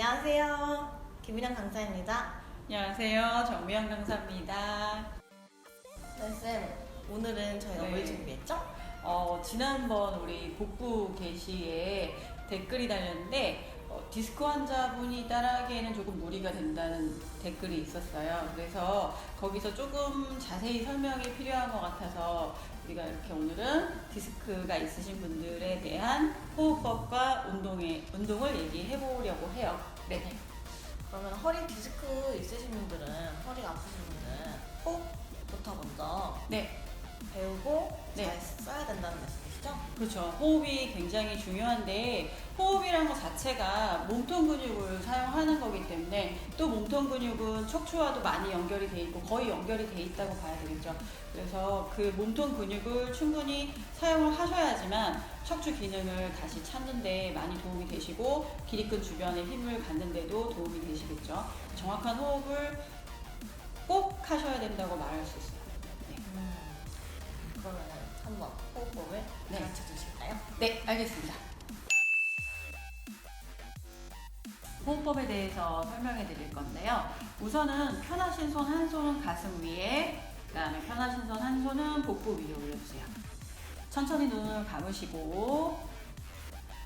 안녕하세요. 김민영 강사입니다. 안녕하세요. 정미영 강사입니다. 네, 쌤. 오늘은 저희가 네. 뭘 준비했죠? 어, 지난번 우리 복부 게시에 댓글이 달렸는데 어, 디스크 환자분이 따라하기에는 조금 무리가 된다는 댓글이 있었어요. 그래서 거기서 조금 자세히 설명이 필요한 것 같아서 우리가 이렇게 오늘은 디스크가 있으신 분들에 대한 호흡법과 운동의, 운동을 얘기해 보려고 해요. 네. 그러면 허리 디스크 있으신 분들은, 허리가 아프신 분들은 호흡부터 먼저 네. 배우고 네. 잘 써야 된다는 말씀 이시죠? 그렇죠. 호흡이 굉장히 중요한데 호흡이라는 것 자체가 몸통 근육을 사용하는 거기 때문에 또 몸통 근육은 척추와도 많이 연결이 돼 있고 거의 연결이 돼 있다고 봐야 되겠죠. 그래서 그 몸통 근육을 충분히 사용을 하셔야지만 척추 기능을 다시 찾는데 많이 도움이 되시고 기립근 주변에 힘을 갖는데도 도움이 되시겠죠. 정확한 호흡을 꼭 하셔야 된다고 말할 수 있어요. 한번 호흡법을 네. 가르쳐 주실까요? 네, 알겠습니다. 호흡법에 대해서 설명해 드릴 건데요. 우선은 편하신 손 한 손은 가슴 위에, 그 다음에 편하신 손 한 손은 복부 위에 올려주세요. 천천히 눈을 감으시고,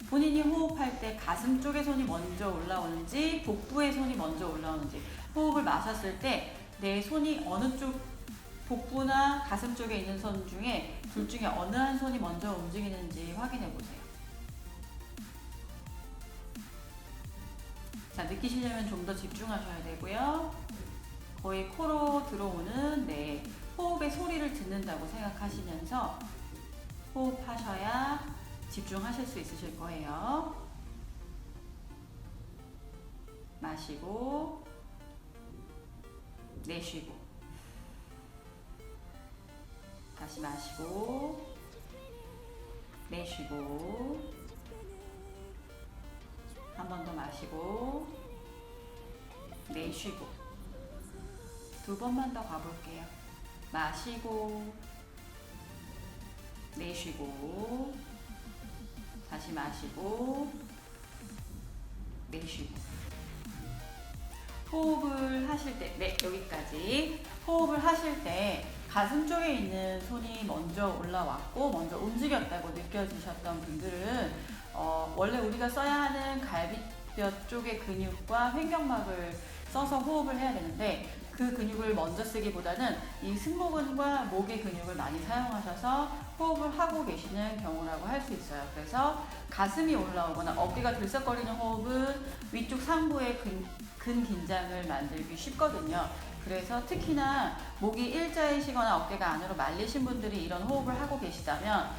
본인이 호흡할 때 가슴 쪽에 손이 먼저 올라오는지, 복부에 손이 먼저 올라오는지, 호흡을 마셨을 때 내 손이 어느 쪽, 복부나 가슴 쪽에 있는 손 중에 둘 중에 어느 한 손이 먼저 움직이는지 확인해 보세요. 자, 느끼시려면 좀 더 집중하셔야 되고요. 거의 코로 들어오는 내 호흡의 소리를 듣는다고 생각하시면서 호흡하셔야 집중하실 수 있으실 거예요. 마시고, 내쉬고, 다시 마시고, 내쉬고, 한 번 더 마시고, 내쉬고, 두 번만 더 가볼게요. 마시고, 내쉬고, 다시 마시고, 내쉬고. 호흡을 하실 때, 네, 여기까지. 호흡을 하실 때 가슴 쪽에 있는 손이 먼저 올라왔고, 먼저 움직였다고 느껴지셨던 분들은, 어, 원래 우리가 써야 하는 갈비뼈 쪽의 근육과 횡격막을 써서 호흡을 해야 되는데, 그 근육을 먼저 쓰기보다는 이 승모근과 목의 근육을 많이 사용하셔서 호흡을 하고 계시는 경우라고 할 수 있어요. 그래서 가슴이 올라오거나 어깨가 들썩거리는 호흡은 위쪽 상부의 근, 근 긴장을 만들기 쉽거든요. 그래서 특히나 목이 일자이시거나 어깨가 안으로 말리신 분들이 이런 호흡을 하고 계시다면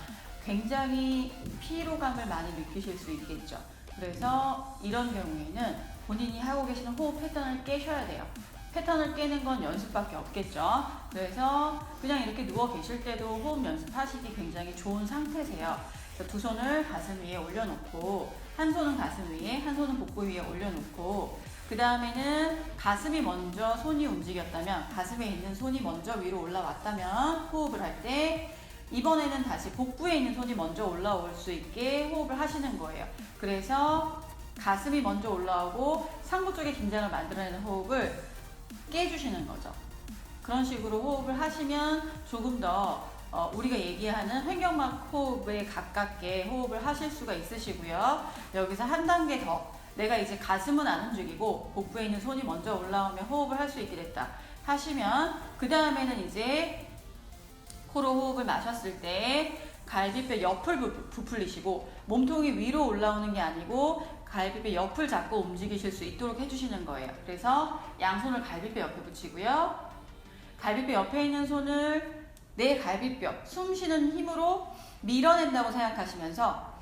굉장히 피로감을 많이 느끼실 수 있겠죠. 그래서 이런 경우에는 본인이 하고 계시는 호흡 패턴을 깨셔야 돼요. 패턴을 깨는 건 연습밖에 없겠죠. 그래서 그냥 이렇게 누워 계실 때도 호흡 연습하시기 굉장히 좋은 상태세요. 두 손을 가슴 위에 올려놓고 한 손은 가슴 위에 한 손은 복부 위에 올려놓고 그 다음에는 가슴이 먼저 손이 움직였다면 가슴에 있는 손이 먼저 위로 올라왔다면 호흡을 할 때 이번에는 다시 복부에 있는 손이 먼저 올라올 수 있게 호흡을 하시는 거예요. 그래서 가슴이 먼저 올라오고 상부 쪽에 긴장을 만들어내는 호흡을 깨주시는 거죠. 그런 식으로 호흡을 하시면 조금 더 어, 우리가 얘기하는 횡격막 호흡에 가깝게 호흡을 하실 수가 있으시고요. 여기서 한 단계 더 내가 이제 가슴은 안 움직이고 복부에 있는 손이 먼저 올라오면 호흡을 할 수 있게 됐다 하시면 그 다음에는 이제 코로 호흡을 마셨을 때 갈비뼈 옆을 부- 부풀리시고 몸통이 위로 올라오는 게 아니고 갈비뼈 옆을 잡고 움직이실 수 있도록 해주시는 거예요. 그래서 양손을 갈비뼈 옆에 붙이고요. 갈비뼈 옆에 있는 손을 내 갈비뼈, 숨 쉬는 힘으로 밀어낸다고 생각하시면서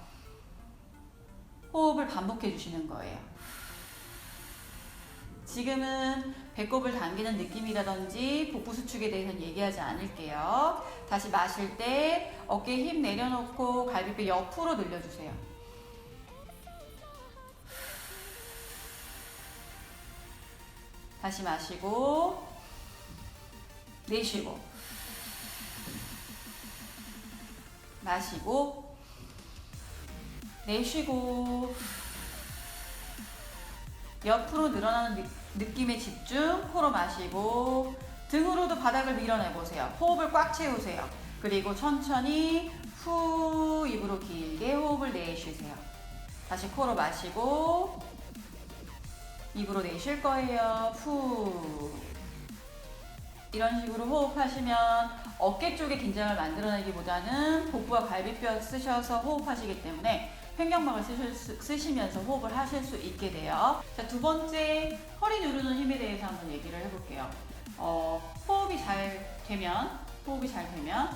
호흡을 반복해 주시는 거예요. 지금은 배꼽을 당기는 느낌이라든지 복부 수축에 대해서는 얘기하지 않을게요. 다시 마실 때 어깨에 힘 내려놓고 갈비뼈 옆으로 늘려주세요. 다시 마시고 내쉬고 마시고 내쉬고 옆으로 늘어나는 느, 느낌의 집중. 코로 마시고 등으로도 바닥을 밀어내 보세요. 호흡을 꽉 채우세요. 그리고 천천히 후 입으로 길게 호흡을 내쉬세요. 다시 코로 마시고 입으로 내쉴 거예요. 후. 이런 식으로 호흡하시면 어깨 쪽에 긴장을 만들어내기보다는 복부와 갈비뼈 쓰셔서 호흡하시기 때문에 횡격막을 쓰실 수- 쓰시 면서 호흡을 하실 수 있게 돼요. 자, 두 번째 허리 누르는 힘에 대해서 한번 얘기를 해볼게요. 어, 호흡이 잘 되면, 호흡이 잘 되면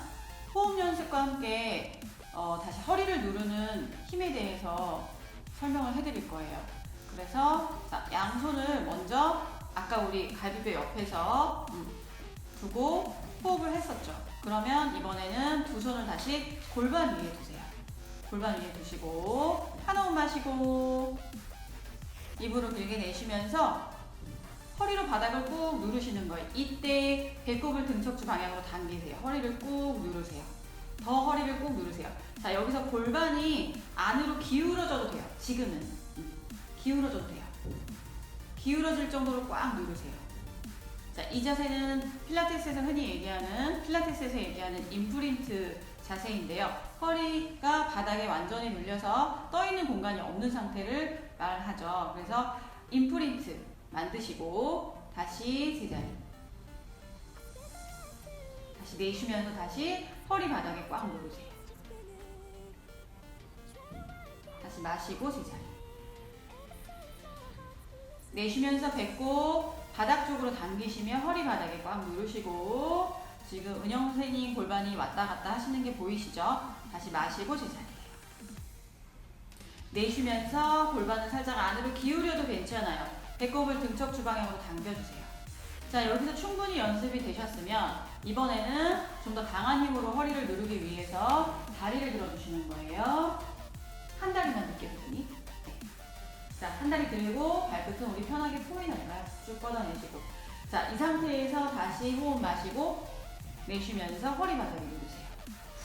호흡 연습과 함께 어, 다시 허리를 누르는 힘에 대해서 설명을 해드릴 거예요. 그래서 자, 양손을 먼저 아까 우리 갈비뼈 옆에서 음, 두고 호흡을 했었죠. 그러면 이번에는 두 손을 다시 골반 위에 두세요. 골반 위에 두시고 한 호흡 마시고 입으로 길게 내쉬면서 허리로 바닥을 꾹 누르시는 거예요. 이때 배꼽을 등척주 방향으로 당기세요. 허리를 꾹 누르세요. 더 허리를 꾹 누르세요. 자 여기서 골반이 안으로 기울어져도 돼요. 지금은 음, 기울어져도 돼요. 기울어질 정도로 꽉 누르세요. 자, 이 자세는 필라테스에서 흔히 얘기하는 필라테스에서 얘기하는 임프린트 자세인데요. 허리가 바닥에 완전히 눌려서 떠 있는 공간이 없는 상태를 말하죠. 그래서 임프린트 만드시고 다시 제자리. 다시 내쉬면서 다시 허리 바닥에 꽉 누르세요. 다시 마시고 제자리. 내쉬면서 배꼽 바닥 쪽으로 당기시며 허리 바닥에 꽉 누르시고 지금 은영 선생님 골반이 왔다 갔다 하시는 게 보이시죠? 다시 마시고 제자리예요. 내쉬면서 골반을 살짝 안으로 기울여도 괜찮아요. 배꼽을 등척 주방향으로 당겨주세요. 자 여기서 충분히 연습이 되셨으면 이번에는 좀 더 강한 힘으로 허리를 누르기 위해서 다리를 들어주시는 거예요. 한 다리만 느껴보니 자, 한 다리 들고 발끝은 우리 편하게 포인할까요? 쭉 뻗어내시고. 자, 이 상태에서 다시 호흡 마시고 내쉬면서 허리 누르세요.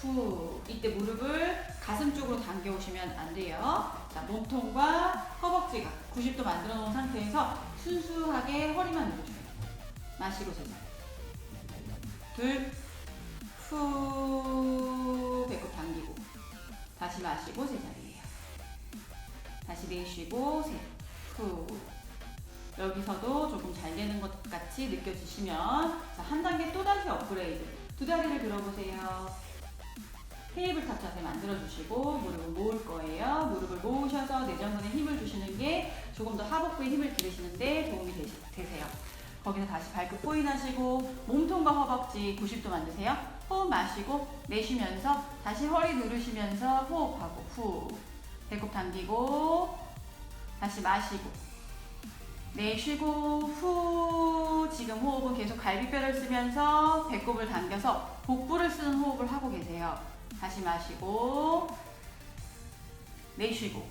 후. 이때 무릎을 가슴 쪽으로 당겨 오시면 안 돼요. 자, 몸통과 허벅지가 90도 만들어 놓은 상태에서 순수하게 허리만 누르줘요. 마시고 제자. 둘. 후. 배꼽 당기고. 다시 마시고 제자리예요. 다시 내쉬고 셋, 후. 여기서도 조금 잘 되는 것 같이 느껴지시면 자, 한 단계 또 다시 업그레이드. 두 다리를 들어보세요. 테이블탑 자세 만들어주시고 무릎을 모을 거예요. 무릎을 모으셔서 내전근에 힘을 주시는 게 조금 더 하복부에 힘을 기르시는데 도움이 되시, 되세요. 거기서 다시 발끝 포인하시고 몸통과 허벅지 90도 만드세요. 호흡 마시고 내쉬면서 다시 허리 누르시면서 호흡하고 후. 배꼽 당기고 다시 마시고 내쉬고 후 지금 호흡은 계속 갈비뼈를 쓰면서 배꼽을 당겨서 복부를 쓰는 호흡을 하고 계세요. 다시 마시고 내쉬고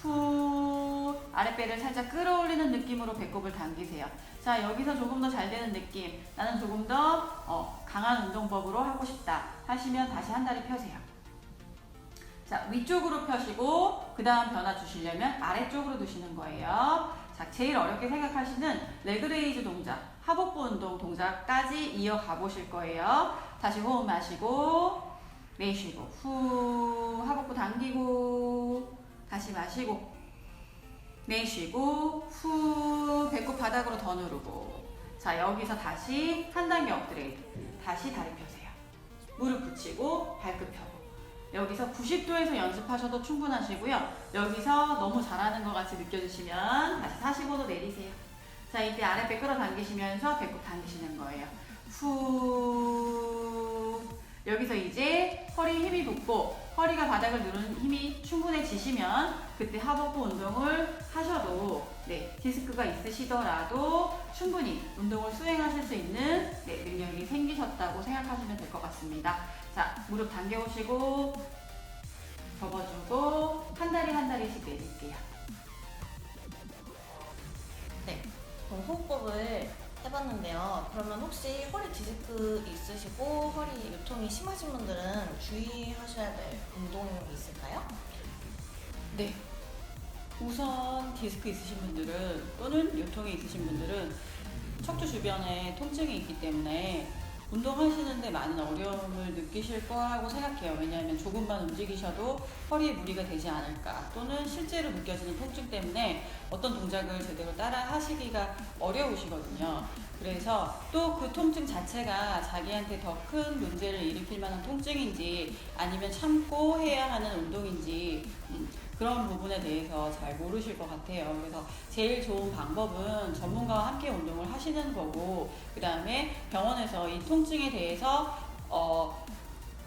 후 아랫배를 살짝 끌어올리는 느낌으로 배꼽을 당기세요. 자 여기서 조금 더 잘 되는 느낌 나는 조금 더 어, 강한 운동법으로 하고 싶다 하시면 다시 한 다리 펴세요. 자, 위쪽으로 펴시고 그 다음 변화 주시려면 아래쪽으로 두시는 거예요. 자, 제일 어렵게 생각하시는 레그레이즈 동작, 하복부 운동 동작까지 이어가 보실 거예요. 다시 호흡 마시고 내쉬고 후 하복부 당기고 다시 마시고 내쉬고 후 배꼽 바닥으로 더 누르고 자 여기서 다시 한 단계 업그레이드 다시 다리 펴세요 무릎 붙이고 발끝 펴고 여기서 90도에서 연습하셔도 충분하시고요. 여기서 너무 잘하는 것 같이 느껴지시면 다시 45도 내리세요. 자, 이때 아랫배 끌어당기시면서 배꼽 당기시는 거예요. 후. 여기서 이제 허리 힘이 붙고 허리가 바닥을 누르는 힘이 충분해지시면 그때 하복부 운동을 하셔도 네, 디스크가 있으시더라도 충분히 운동을 수행하실 수 있는 네, 능력이 생기셨다고 생각하시면 될 것 같습니다. 자, 무릎 당겨오시고 접어주고 한 다리 한 다리씩 내릴게요. 네. 호흡법을 해봤는데요. 그러면 혹시 허리 디스크 있으시고 허리 요통이 심하신 분들은 주의하셔야 될 운동이 있을까요? 네. 우선 디스크 있으신 분들은 또는 요통이 있으신 분들은 척추 주변에 통증이 있기 때문에 운동하시는데 많은 어려움을 느끼실 거라고 생각해요. 왜냐하면 조금만 움직이셔도 허리에 무리가 되지 않을까 또는 실제로 느껴지는 통증 때문에 어떤 동작을 제대로 따라 하시기가 어려우시거든요. 그래서 또 그 통증 자체가 자기한테 더 큰 문제를 일으킬 만한 통증인지 아니면 참고 해야 하는 운동인지 음, 그런 부분에 대해서 잘 모르실 것 같아요. 그래서 제일 좋은 방법은 전문가와 함께 운동을 하시는 거고, 그 다음에 병원에서 이 통증에 대해서 어,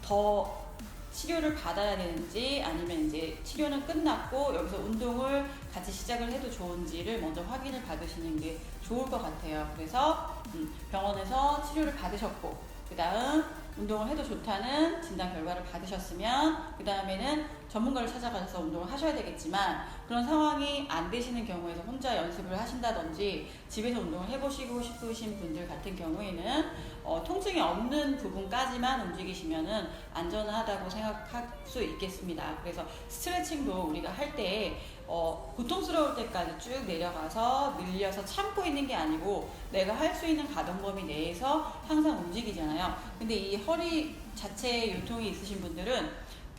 더 치료를 받아야 되는지 아니면 이제 치료는 끝났고 여기서 운동을 같이 시작을 해도 좋은지를 먼저 확인을 받으시는 게 좋을 것 같아요. 그래서 음, 병원에서 치료를 받으셨고 그 다음 운동을 해도 좋다는 진단 결과를 받으셨으면 그 다음에는 전문가를 찾아가셔서 운동을 하셔야 되겠지만 그런 상황이 안 되시는 경우에서 혼자 연습을 하신다든지 집에서 운동을 해보시고 싶으신 분들 같은 경우에는 어, 통증이 없는 부분까지만 움직이시면은 안전하다고 생각할 수 있겠습니다. 그래서 스트레칭도 우리가 할때 어, 고통스러울 때까지 쭉 내려가서 늘려서 참고 있는 게 아니고 내가 할 수 있는 가동 범위 내에서 항상 움직이잖아요. 근데 이 허리 자체에 요통이 있으신 분들은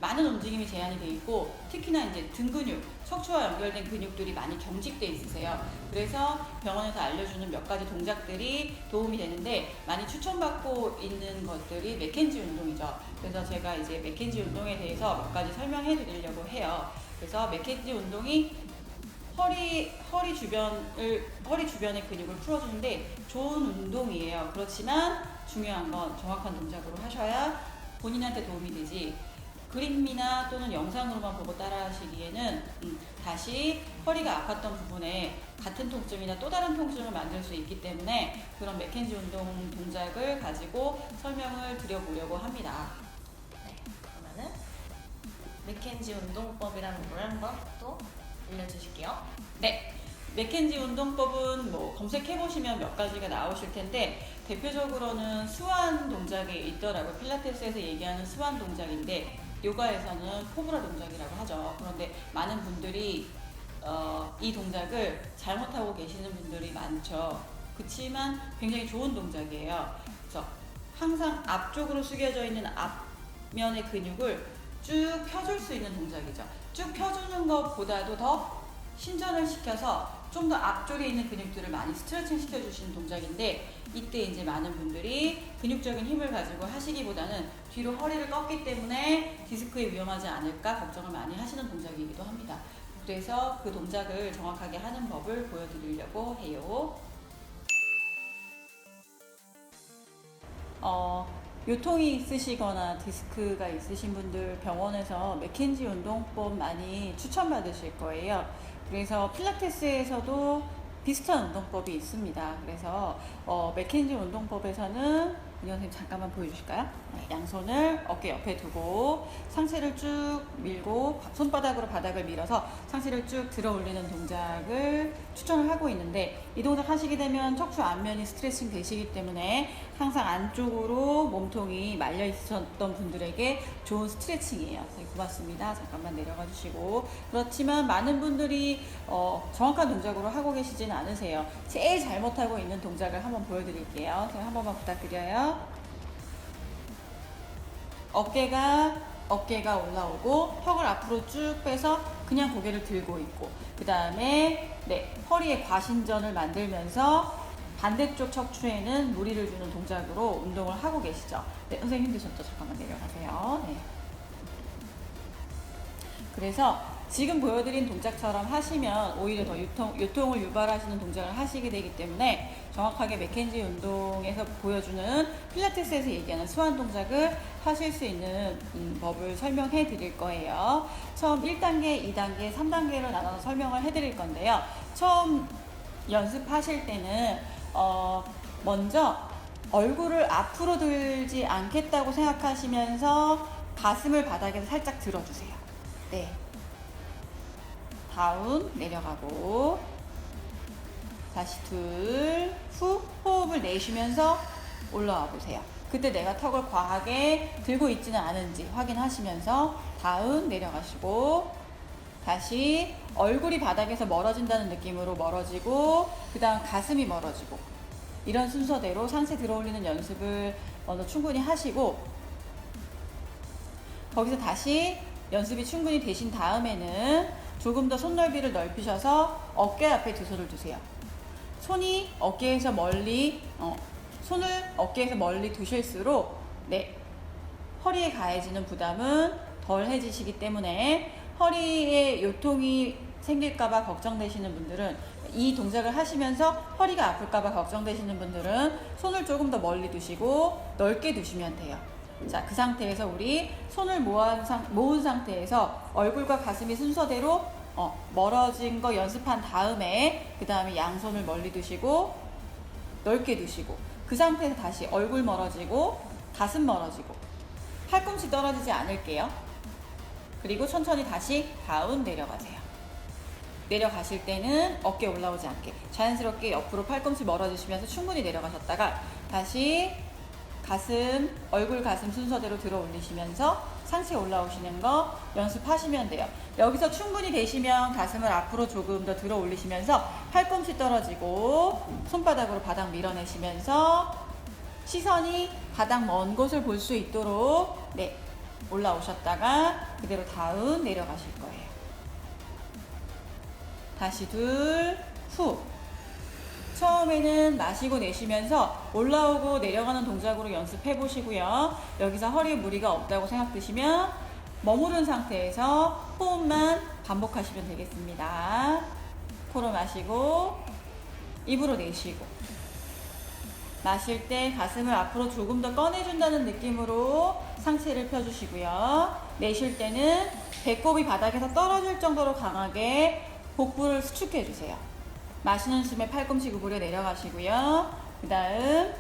많은 움직임이 제한이 돼 있고 특히나 이제 등 근육, 척추와 연결된 근육들이 많이 경직돼 있으세요. 그래서 병원에서 알려주는 몇 가지 동작들이 도움이 되는데 많이 추천받고 있는 것들이 맥켄지 운동이죠. 그래서 제가 이제 맥켄지 운동에 대해서 몇 가지 설명해 드리려고 해요. 그래서 맥켄지 운동이 허리 허리 주변을 허리 주변의 근육을 풀어주는데 좋은 운동이에요. 그렇지만 중요한 건 정확한 동작으로 하셔야 본인한테 도움이 되지. 그림이나 또는 영상으로만 보고 따라하시기에는 음, 다시 허리가 아팠던 부분에 같은 통증이나 또 다른 통증을 만들 수 있기 때문에 그런 맥켄지 운동 동작을 가지고 설명을 드려보려고 합니다. 맥켄지 운동법이라는 걸 한번 또 알려주실게요. 네. 맥켄지 운동법은 뭐 검색해 보시면 몇 가지가 나오실 텐데 대표적으로는 스완 동작이 있더라고요. 필라테스에서 얘기하는 스완 동작인데 요가에서는 코브라 동작이라고 하죠. 그런데 많은 분들이 어, 이 동작을 잘못하고 계시는 분들이 많죠. 그렇지만 굉장히 좋은 동작이에요. 그래서 항상 앞쪽으로 숙여져 있는 앞면의 근육을 쭉 펴줄 수 있는 동작이죠. 쭉 펴주는 것보다도 더 신전을 시켜서 좀 더 앞쪽에 있는 근육들을 많이 스트레칭 시켜주시는 동작인데 이때 이제 많은 분들이 근육적인 힘을 가지고 하시기보다는 뒤로 허리를 꺾기 때문에 디스크에 위험하지 않을까 걱정을 많이 하시는 동작이기도 합니다. 그래서 그 동작을 정확하게 하는 법을 보여드리려고 해요. 어, 요통이 있으시거나 디스크가 있으신 분들 병원에서 맥켄지 운동법 많이 추천받으실 거예요. 그래서 필라테스에서도 비슷한 운동법이 있습니다. 그래서 어, 맥켄지 운동법에서는 선생님 잠깐만 보여주실까요? 네, 양손을 어깨 옆에 두고 상체를 쭉 밀고 손바닥으로 바닥을 밀어서 상체를 쭉 들어 올리는 동작을 추천을 하고 있는데 이 동작 하시게 되면 척추 안면이 스트레칭 되시기 때문에 항상 안쪽으로 몸통이 말려 있었던 분들에게 좋은 스트레칭이에요. 선생님 고맙습니다. 잠깐만 내려가 주시고 그렇지만 많은 분들이 어, 정확한 동작으로 하고 계시지는 않으세요. 제일 잘못하고 있는 동작을 한번 보여드릴게요. 선생님 한 번만 부탁드려요. 어깨가 어깨가 올라오고 턱을 앞으로 쭉 빼서 그냥 고개를 들고 있고 그 다음에 네 허리에 과신전을 만들면서 반대쪽 척추에는 무리를 주는 동작으로 운동을 하고 계시죠. 네, 선생님 힘드셨죠? 잠깐만 내려가세요. 네. 그래서 지금 보여드린 동작처럼 하시면 오히려 더 유통, 요통을 유발하시는 동작을 하시게 되기 때문에 정확하게 맥켄지 운동에서 보여주는 필라테스에서 얘기하는 스완 동작을 하실 수 있는 음, 법을 설명해 드릴 거예요. 처음 1단계, 2단계, 3단계로 나눠서 설명을 해 드릴 건데요. 처음 연습하실 때는 어, 먼저 얼굴을 앞으로 들지 않겠다고 생각하시면서 가슴을 바닥에서 살짝 들어주세요. 네. 다운 내려가고 다시 둘, 후 호흡을 내쉬면서 올라와 보세요. 그때 내가 턱을 과하게 들고 있지는 않은지 확인하시면서 다운 내려가시고 다시 얼굴이 바닥에서 멀어진다는 느낌으로 멀어지고 그 다음 가슴이 멀어지고 이런 순서대로 상체 들어올리는 연습을 먼저 충분히 하시고 거기서 다시 연습이 충분히 되신 다음에는 조금 더 손 넓이를 넓히셔서 어깨 앞에 두 손을 두세요. 손이 어깨에서 멀리 어, 손을 어깨에서 멀리 두실수록 네 허리에 가해지는 부담은 덜해지시기 때문에 허리에 요통이 생길까봐 걱정되시는 분들은 이 동작을 하시면서 허리가 아플까봐 걱정되시는 분들은 손을 조금 더 멀리 두시고 넓게 두시면 돼요. 자, 그 상태에서 우리 손을 모은, 상, 모은 상태에서 얼굴과 가슴이 순서대로 어, 멀어진 거 연습한 다음에 그 다음에 양손을 멀리 두시고 넓게 두시고 그 상태에서 다시 얼굴 멀어지고 가슴 멀어지고 팔꿈치 떨어지지 않을게요. 그리고 천천히 다시 다운 내려가세요. 내려가실 때는 어깨 올라오지 않게 자연스럽게 옆으로 팔꿈치 멀어지시면서 충분히 내려가셨다가 다시 가슴, 얼굴 가슴 순서대로 들어 올리시면서 상체 올라오시는 거 연습하시면 돼요. 여기서 충분히 되시면 가슴을 앞으로 조금 더 들어 올리시면서 팔꿈치 떨어지고 손바닥으로 바닥 밀어내시면서 시선이 바닥 먼 곳을 볼 수 있도록 네 올라오셨다가 그대로 다운 내려가실 거예요. 다시 둘, 후. 처음에는 마시고 내쉬면서 올라오고 내려가는 동작으로 연습해 보시고요. 여기서 허리에 무리가 없다고 생각되시면 머무른 상태에서 호흡만 반복하시면 되겠습니다. 코로 마시고 입으로 내쉬고 마실 때 가슴을 앞으로 조금 더 꺼내준다는 느낌으로 상체를 펴주시고요. 내쉴 때는 배꼽이 바닥에서 떨어질 정도로 강하게 복부를 수축해주세요. 마시는 숨에 팔꿈치 구부려 내려가시고요. 그 다음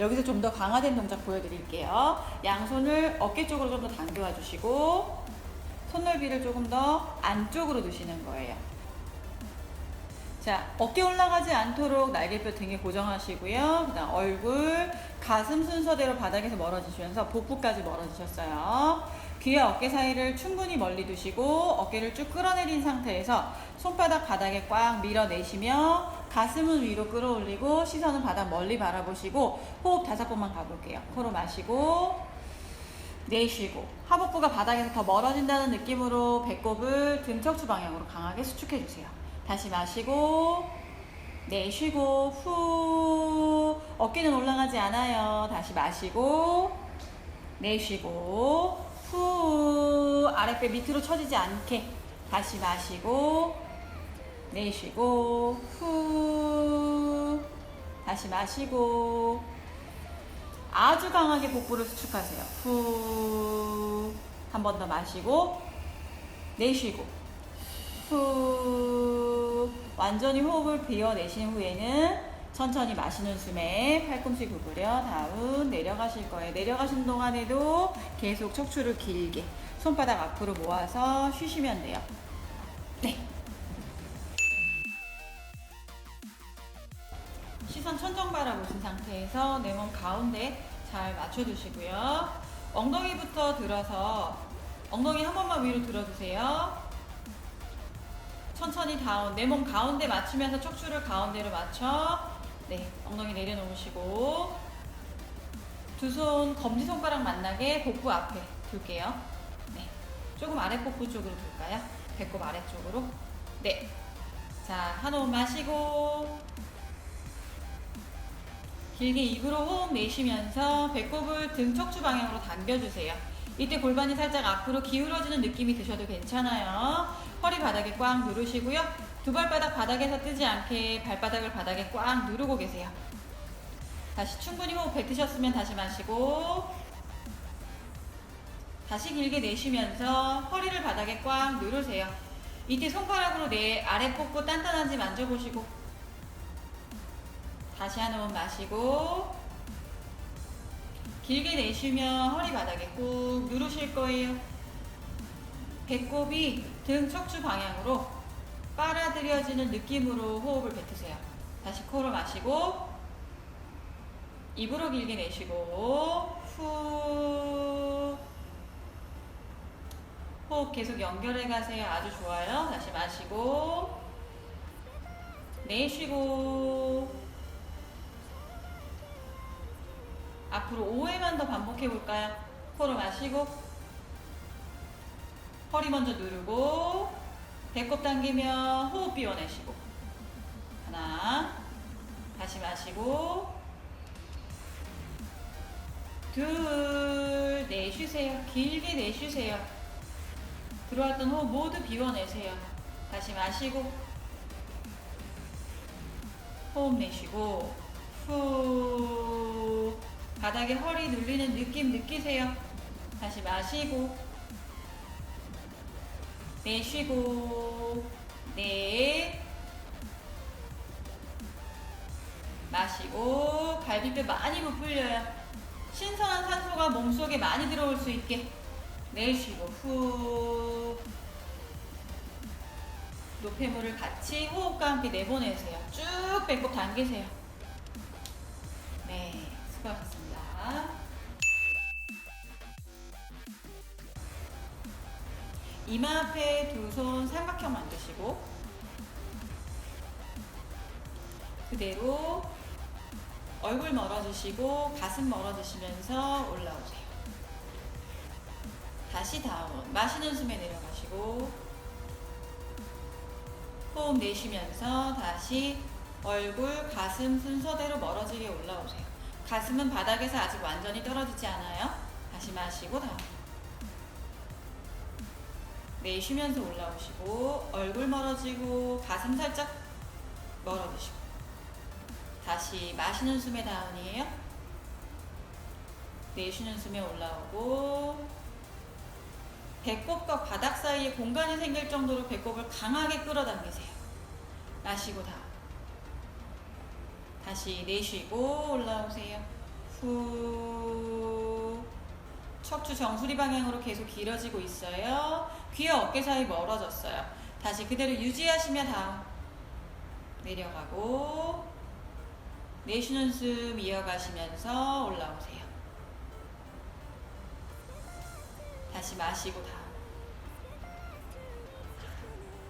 여기서 좀 더 강화된 동작 보여드릴게요. 양손을 어깨 쪽으로 좀 더 당겨와 주시고 손 넓이를 조금 더 안쪽으로 두시는 거예요. 자, 어깨 올라가지 않도록 날개뼈 등에 고정하시고요. 그 다음 얼굴, 가슴 순서대로 바닥에서 멀어지시면서 복부까지 멀어지셨어요. 귀와 어깨 사이를 충분히 멀리 두시고 어깨를 쭉 끌어내린 상태에서 손바닥 바닥에 꽉 밀어내시며 가슴은 위로 끌어올리고 시선은 바닥 멀리 바라보시고 호흡 다섯 번만 가볼게요. 코로 마시고 내쉬고 하복부가 바닥에서 더 멀어진다는 느낌으로 배꼽을 등 척추 방향으로 강하게 수축해 주세요. 다시 마시고 내쉬고 후 어깨는 올라가지 않아요. 다시 마시고 내쉬고 후 아랫배 밑으로 처지지 않게 다시 마시고 내쉬고 후 다시 마시고 아주 강하게 복부를 수축하세요. 후. 한 번 더 마시고, 내쉬고, 후. 완전히 호흡을 비워내신 후에는 천천히 마시는 숨에 팔꿈치 구부려 다운 내려가실 거예요. 내려가시는 동안에도 계속 척추를 길게 손바닥 앞으로 모아서 쉬시면 돼요. 네. 시선 천정 바라보신 상태에서 내 몸 가운데 잘 맞춰주시고요. 엉덩이부터 들어서 엉덩이 한 번만 위로 들어주세요. 천천히 다운. 내 몸 가운데 맞추면서 척추를 가운데로 맞춰. 네, 엉덩이 내려놓으시고 두 손 검지 손가락 만나게 복부 앞에 둘게요. 네, 조금 아래 복부 쪽으로 둘까요? 배꼽 아래쪽으로. 네. 자, 한 호흡 마시고 길게 입으로 호흡 내쉬면서 배꼽을 등 척추 방향으로 당겨주세요. 이때 골반이 살짝 앞으로 기울어지는 느낌이 드셔도 괜찮아요. 허리 바닥에 꽉 누르시고요. 두 발바닥 바닥에서 뜨지 않게 발바닥을 바닥에 꽉 누르고 계세요. 다시 충분히 호흡 뱉으셨으면 다시 마시고 다시 길게 내쉬면서 허리를 바닥에 꽉 누르세요. 이때 손가락으로 내 아래 복부 단단한지 만져보시고 다시 한 호흡 마시고 길게 내쉬며 허리 바닥에 꾹 누르실 거예요. 배꼽이 등 척추 방향으로 빨아들여지는 느낌으로 호흡을 뱉으세요. 다시 코로 마시고 입으로 길게 내쉬고 후 호흡 계속 연결해 가세요. 아주 좋아요. 다시 마시고 내쉬고 앞으로 5회만 더 반복해 볼까요? 코로 마시고 허리 먼저 누르고 배꼽 당기며 호흡 비워내시고. 하나 다시 마시고. 둘 내쉬세요. 길게 내쉬세요. 들어왔던 호흡 모두 비워내세요. 다시 마시고. 호흡 내쉬고. 후. 바닥에 허리 눌리는 느낌 느끼세요. 다시 마시고 내쉬고. 네. 마시고 갈비뼈 많이 부풀려요. 신선한 산소가 몸속에 많이 들어올 수 있게 내쉬고 후. 노폐물을 같이 호흡과 함께 내보내세요. 쭉 배꼽 당기세요. 네 수고하셨습니다 이마 앞에 두 손 삼각형 만드시고 그대로 얼굴 멀어지시고 가슴 멀어지시면서 올라오세요. 다시 다운. 마시는 숨에 내려가시고 호흡 내쉬면서 다시 얼굴, 가슴 순서대로 멀어지게 올라오세요. 가슴은 바닥에서 아직 완전히 떨어지지 않아요. 다시 마시고 다운. 내쉬면서 올라오시고 얼굴 멀어지고 가슴 살짝 멀어지시고 다시 마시는 숨에 다운이에요. 내쉬는 숨에 올라오고 배꼽과 바닥 사이에 공간이 생길 정도로 배꼽을 강하게 끌어당기세요. 마시고 다운. 다시 내쉬고 올라오세요. 후. 척추 정수리 방향으로 계속 길어지고 있어요. 귀와 어깨 사이 멀어졌어요. 다시 그대로 유지하시며 다운. 내려가고 내쉬는 숨 이어가시면서 올라오세요. 다시 마시고 다운.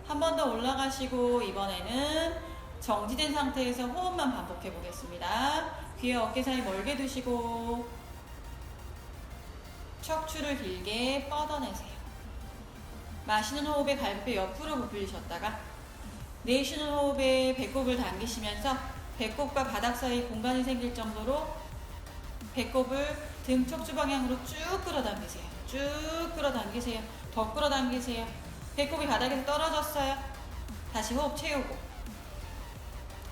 한번 더 올라가시고 이번에는 정지된 상태에서 호흡만 반복해 보겠습니다. 귀와 어깨 사이 멀게 두시고 척추를 길게 뻗어내세요. 마시는 호흡에 갈비뼈 옆으로 부풀리셨다가 내쉬는 호흡에 배꼽을 당기시면서 배꼽과 바닥 사이 공간이 생길 정도로 배꼽을 등 척추 방향으로 쭉 끌어당기세요. 쭉 끌어당기세요. 더 끌어당기세요. 배꼽이 바닥에서 떨어졌어요. 다시 호흡 채우고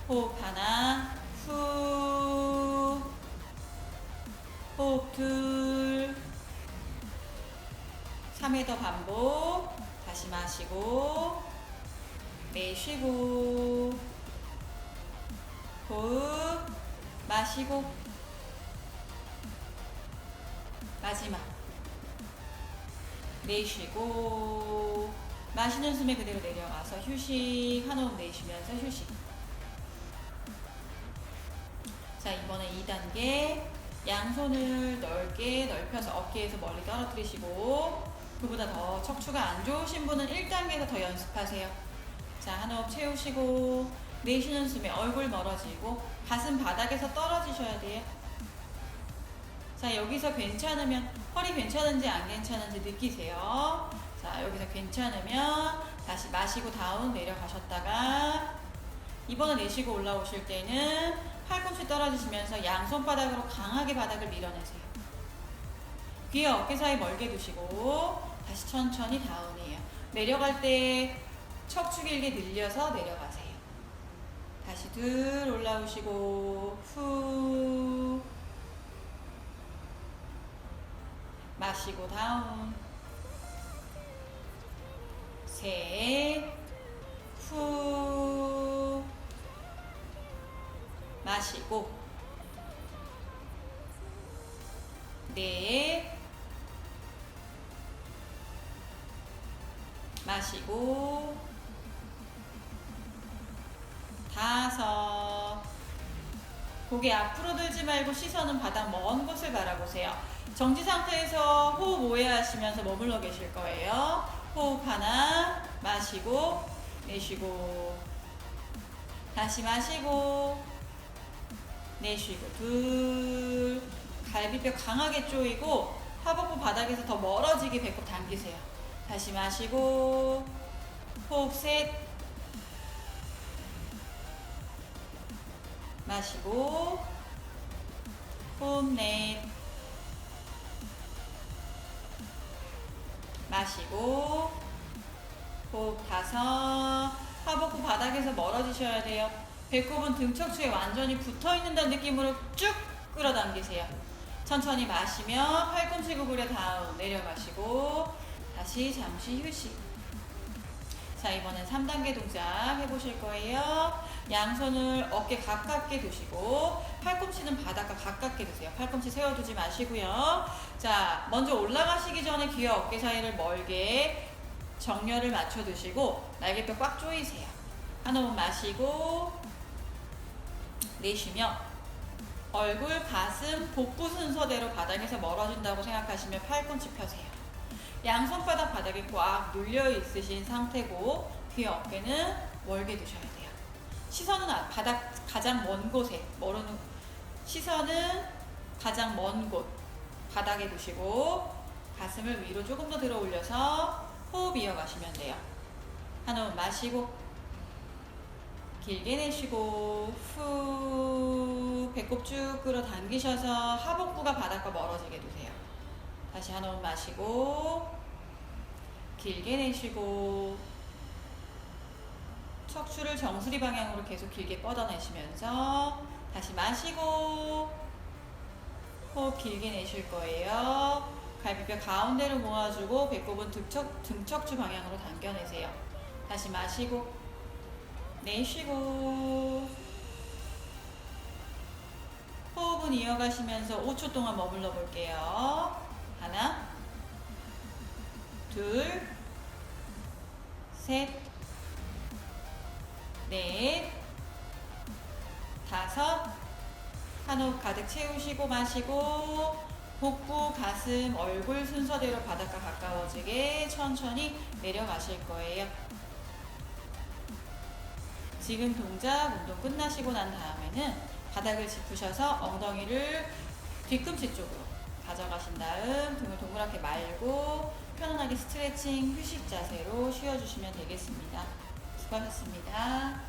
호흡 하나 후 호흡 둘 3회 더 반복. 다시 마시고, 내쉬고, 호흡, 마시고, 마지막. 내쉬고, 마시는 숨에 그대로 내려가서 휴식, 한 호흡 내쉬면서 휴식. 자, 이번에 2단계. 양손을 넓게 넓혀서 어깨에서 멀리 떨어뜨리시고 그보다 더 척추가 안 좋으신 분은 1단계에서 더 연습하세요. 자, 한 호흡 채우시고 내쉬는 숨에 얼굴 멀어지고 가슴 바닥에서 떨어지셔야 돼요. 자, 여기서 괜찮으면 허리 괜찮은지 안 괜찮은지 느끼세요. 자, 여기서 괜찮으면 다시 마시고 다운 내려가셨다가 이번에 내쉬고 올라오실 때는 팔꿈치 떨어지시면서 양손바닥으로 강하게 바닥을 밀어내세요. 귀와 어깨 사이 멀게 두시고 다시 천천히 다운이에요. 내려갈 때 척추 길게 늘려서 내려가세요. 다시 둘 올라오시고 후. 마시고 다운. 셋후. 마시고. 넷 마시고 다섯 고개 앞으로 들지 말고 시선은 바닥 먼 곳을 바라보세요. 정지 상태에서 호흡 오해하시면서 머물러 계실 거예요. 호흡 하나 마시고 내쉬고 다시 마시고 내쉬고 둘 갈비뼈 강하게 조이고 하복부 바닥에서 더 멀어지게 배꼽 당기세요 다시 마시고 호흡 셋. 마시고 호흡 넷. 마시고 호흡 다섯. 하복부 바닥에서 멀어지셔야 돼요. 배꼽은 등 척추에 완전히 붙어 있는다는 느낌으로 쭉 끌어당기세요. 천천히 마시며 팔꿈치 구부려 다운 내려가시고 다시 잠시 휴식. 자 이번엔 3단계 동작 해보실 거예요. 양손을 어깨 가깝게 두시고 팔꿈치는 바닥과 가깝게 두세요. 팔꿈치 세워두지 마시고요. 자 먼저 올라가시기 전에 귀와 어깨 사이를 멀게 정렬을 맞춰 두시고 날개뼈 꽉 조이세요. 한 호흡 마시고 내쉬며 얼굴, 가슴, 복부 순서대로 바닥에서 멀어진다고 생각하시면 팔꿈치 펴세요. 양손바닥 바닥에 꽉 눌려 있으신 상태고 귀 어깨는 멀게 두셔야 돼요. 시선은 아- 바닥 가장 먼 곳에 멀어는 시선은 가장 먼 곳 바닥에 두시고 가슴을 위로 조금 더 들어 올려서 호흡 이어가시면 돼요. 한 호흡 마시고 길게 내쉬고 후 배꼽 쭉 끌어당기셔서 하복부가 바닥과 멀어지게 두세요. 다시 한 호흡 마시고 길게 내쉬고 척추를 정수리 방향으로 계속 길게 뻗어내시면서 다시 마시고 호흡 길게 내쉴 거예요. 갈비뼈 가운데로 모아주고 배꼽은 등척, 등척추 방향으로 당겨내세요. 다시 마시고 내쉬고 호흡은 이어가시면서 5초 동안 머물러 볼게요. 하나, 둘, 셋, 넷, 다섯, 한 호흡 가득 채우시고 마시고 복부, 가슴, 얼굴 순서대로 바닥과 가까워지게 천천히 내려가실 거예요. 지금 동작 운동 끝나시고 난 다음에는 바닥을 짚으셔서 엉덩이를 뒤꿈치 쪽으로 가져가신 다음 등을 동그랗게 말고 편안하게 스트레칭 휴식 자세로 쉬어주시면 되겠습니다. 수고하셨습니다.